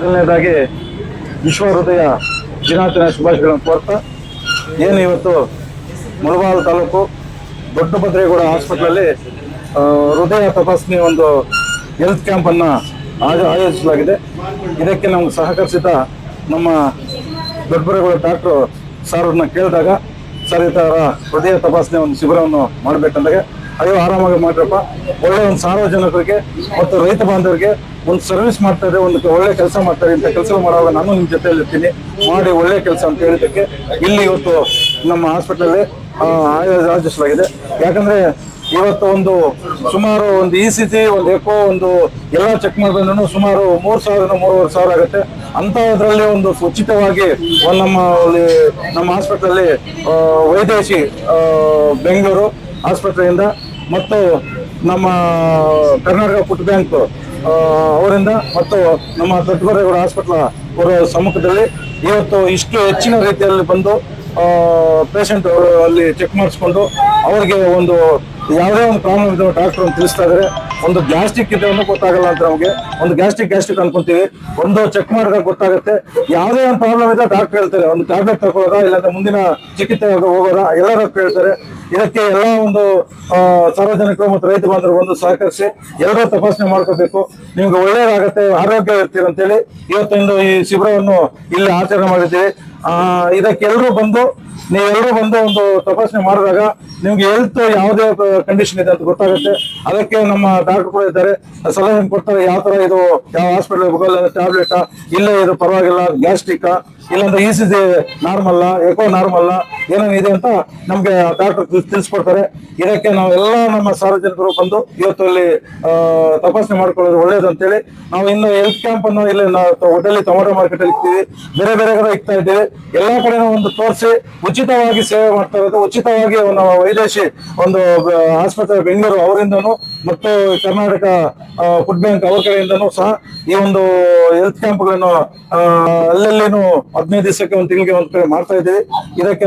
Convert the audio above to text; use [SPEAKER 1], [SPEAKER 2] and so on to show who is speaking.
[SPEAKER 1] ಮೊದಲನೇದಾಗಿ ವಿಶ್ವ ಹೃದಯ ದಿನಾಚರಣೆ ಶುಭಾಶಯಗಳನ್ನು ಕೋರ್ತಾ ಏನು ಇವತ್ತು ಮುಳಬಾಲ್ ತಾಲೂಕು ದೊಡ್ಡಭದ್ರೇಗೌಡ ಹಾಸ್ಪಿಟ್ಲಲ್ಲಿ ಆ, ಹೃದಯ ತಪಾಸಣೆ ಒಂದು ಹೆಲ್ತ್ ಕ್ಯಾಂಪನ್ನು ಆಯ ಆಯೋಜಿಸಲಾಗಿದೆ. ಇದಕ್ಕೆ ನಮ್ಗೆ ಸಹಕರಿಸಿದ ನಮ್ಮ ದೊಡ್ಡಬರೇಗೌಡ ಡಾಕ್ಟ್ರು ಸರ್ ಅವ್ರನ್ನ ಕೇಳಿದಾಗ ಸರ್ ಈ ಥರ ಹೃದಯ ತಪಾಸಣೆ ಒಂದು ಶಿಬಿರವನ್ನು ಮಾಡಬೇಕಂದಾಗ ಅಯ್ಯೋ, ಆರಾಮಾಗಿ ಮಾಡ್ರಪ್ಪ. ಒಳ್ಳೆ ಒಂದು ಸಾರ್ವಜನಿಕರಿಗೆ ಮತ್ತು ರೈತ ಬಾಂಧವರಿಗೆ ಒಂದು ಸರ್ವಿಸ್ ಮಾಡ್ತಾರೆ ಒಂದು ಒಳ್ಳೆ ಕೆಲಸ ಮಾಡ್ತಾರೆ ಇಂಥ ಕೆಲಸ ಮಾಡುವಾಗ ನಾನು ನಿಮ್ಮ ಜೊತೆಯಲ್ಲಿ ಇರ್ತೀನಿ. ಮಾಡಿ ಒಳ್ಳೆ ಕೆಲಸ ಅಂತ ಹೇಳಿದ್ದಕ್ಕೆ ಇಲ್ಲಿ ಇವತ್ತು ನಮ್ಮ ಹಾಸ್ಪಿಟಲಲ್ಲಿ ಆಯೋಜಿಸಲಾಗಿದೆ. ಯಾಕಂದ್ರೆ ಇವತ್ತು ಒಂದು ಸುಮಾರು ಒಂದು ಇ ಸಿ ಸಿ ಒಂದು ಎಕೋ ಒಂದು ಎಲ್ಲ ಚೆಕ್ ಮಾಡಿದ್ರು ಸುಮಾರು ಮೂರು ಸಾವಿರ ಮೂರುವರೆ ಸಾವಿರ ಆಗುತ್ತೆ. ಅಂಥದ್ರಲ್ಲಿ ಒಂದು ಉಚಿತವಾಗಿ ಒಂದು ನಮ್ಮ ನಮ್ಮ ಹಾಸ್ಪಿಟಲಲ್ಲಿ ವೈದೇಶಿ ಬೆಂಗಳೂರು ಆಸ್ಪತ್ರೆಯಿಂದ ಮತ್ತು ನಮ್ಮ ಕರ್ನಾಟಕ ಫುಡ್ ಬ್ಯಾಂಕ್ ಅವರಿಂದ ಮತ್ತು ನಮ್ಮ ದೊಡ್ಡಬರೇಗೌಡ ಹಾಸ್ಪಿಟಲ್ ಅವರ ಸಮ್ಮುಖದಲ್ಲಿ ಇವತ್ತು ಇಷ್ಟು ಹೆಚ್ಚಿನ ರೀತಿಯಲ್ಲಿ ಬಂದು ಪೇಷಂಟ್ ಅಲ್ಲಿ ಚೆಕ್ ಮಾಡಿಸ್ಕೊಂಡು ಅವ್ರಿಗೆ ಒಂದು ಯಾವುದೇ ಒಂದು ಪ್ರಾಬ್ಲಮ್ ಇದೆ ಡಾಕ್ಟರ್ ಅಂತ ತಿಳಿಸ್ತಾ ಇದ್ದಾರೆ ಒಂದು ಗ್ಯಾಸ್ಟ್ರಿಕ್ ಇದೆ ಅನ್ನೋ ಗೊತ್ತಾಗಲ್ಲ ಅಂತ ನಮಗೆ. ಒಂದು ಗ್ಯಾಸ್ಟ್ರಿಕ್ ಗ್ಯಾಸ್ಟ್ರಿಕ್ ಅನ್ಕೊಂತೀವಿ. ಒಂದು ಚೆಕ್ ಮಾಡಿದಾಗ ಗೊತ್ತಾಗುತ್ತೆ. ಯಾವುದೇ ಒಂದು ಪ್ರಾಬ್ಲಮ್ ಇದೆ ಡಾಕ್ಟರ್ ಹೇಳ್ತಾರೆ. ಒಂದು ಟ್ಯಾಬ್ಲೆಟ್ ತಗೊಳ್ಳೋದಾ ಇಲ್ಲಾಂದ್ರೆ ಮುಂದಿನ ಚಿಕಿತ್ಸೆ ಹೋಗೋದಾ, ಎಲ್ಲರೂ ಹೇಳ್ತಾರೆ ಇದಕ್ಕೆ ಎಲ್ಲ ಒಂದು ಸಾರ್ವಜನಿಕರು ಮತ್ತು ರೈತ ಬಾಂಧವರು ಒಂದು ಸಹಕರಿಸಿ ಎಲ್ಲರೂ ತಪಾಸಣೆ ಮಾಡ್ಕೋಬೇಕು. ನಿಮ್ಗೆ ಒಳ್ಳೇದಾಗತ್ತೆ ಆರೋಗ್ಯ ಇರ್ತೀರಂತೇಳಿ ಇವತ್ತೊಂದು ಈ ಶಿಬಿರವನ್ನು ಇಲ್ಲಿ ಆಚರಣೆ ಮಾಡಿದ್ದೀವಿ. ಆ, ಇದಕ್ಕೆ ಎಲ್ಲರೂ ಬಂದು ನೀವೆಲ್ಲರೂ ಬಂದು ಒಂದು ತಪಾಸಣೆ ಮಾಡಿದಾಗ ನಿಮ್ಗೆ ಹೆಲ್ತ್ ಯಾವುದೇ ಕಂಡೀಷನ್ ಇದೆ ಅಂತ ಗೊತ್ತಾಗುತ್ತೆ. ಅದಕ್ಕೆ ನಮ್ಮ ಡಾಕ್ಟರ್ ಕೂಡ ಇದ್ದಾರೆ. ಸಲಹೆ ಕೊಡ್ತಾರೆ ಯಾವ ತರ ಇದು ಯಾವ ಹಾಸ್ಪಿಟಲ್ ಹೋಗಲ್ಲ ಟ್ಯಾಬ್ಲೆಟ್ ಇಲ್ಲ ಇದು ಪರವಾಗಿಲ್ಲ ಗ್ಯಾಸ್ಟ್ರಿಕ್ ಇಲ್ಲಾಂದ್ರೆ ಇ ಸಿ ಜಿ ನಾರ್ಮಲ್ಲ ಎಕೋ ನಾರ್ಮಲ್ಲ ಏನೇನಿದೆ ಅಂತ ನಮ್ಗೆ ಡಾಕ್ಟರ್ ತಿಳಿಸ್ಕೊಡ್ತಾರೆ. ಇದಕ್ಕೆ ನಾವೆಲ್ಲ ನಮ್ಮ ಸಾರ್ವಜನಿಕರು ಬಂದು ಇವತ್ತು ಇಲ್ಲಿ ತಪಾಸಣೆ ಮಾಡ್ಕೊಳ್ಳೋದು ಒಳ್ಳೇದು ಅಂತೇಳಿ ನಾವು ಇನ್ನು ಹೆಲ್ತ್ ಕ್ಯಾಂಪ್ ಅನ್ನು ಇಲ್ಲಿ ನಾವು ಹೋಟೆಲ್ ಟೊಮೊಟೊ ಮಾರ್ಕೆಟ್ ಅಲ್ಲಿ ಇಕ್ತೀವಿ. ಬೇರೆ ಬೇರೆ ಕಡೆ ಇಕ್ತಾ ಇದ್ದೀವಿ. ಎಲ್ಲಾ ಕಡೆ ಒಂದು ತೋರಿಸಿ, ಉಚಿತವಾಗಿ ಸೇವೆ ಮಾಡ್ತಾ ಇರೋದು. ಉಚಿತವಾಗಿ ನಮ್ಮ ವೈದೇಶಿ ಒಂದು ಆಸ್ಪತ್ರೆ ಬೆಂಗಳೂರು ಅವರಿಂದನು ಮತ್ತು ಕರ್ನಾಟಕ ಫುಡ್ ಬ್ಯಾಂಕ್ ಅವ್ರ ಕಡೆಯಿಂದನೂ ಸಹ ಈ ಒಂದು ಹೆಲ್ತ್ ಕ್ಯಾಂಪ್ಗಳನ್ನು ಅಲ್ಲಲ್ಲಿನೂ ಹದಿನೈದು ದಿವಸಕ್ಕೆ ಒಂದು ತಿಂಗಳಿಗೆ ಒಂದು ಕಡೆ ಮಾಡ್ತಾ ಇದ್ದೀವಿ. ಇದಕ್ಕೆ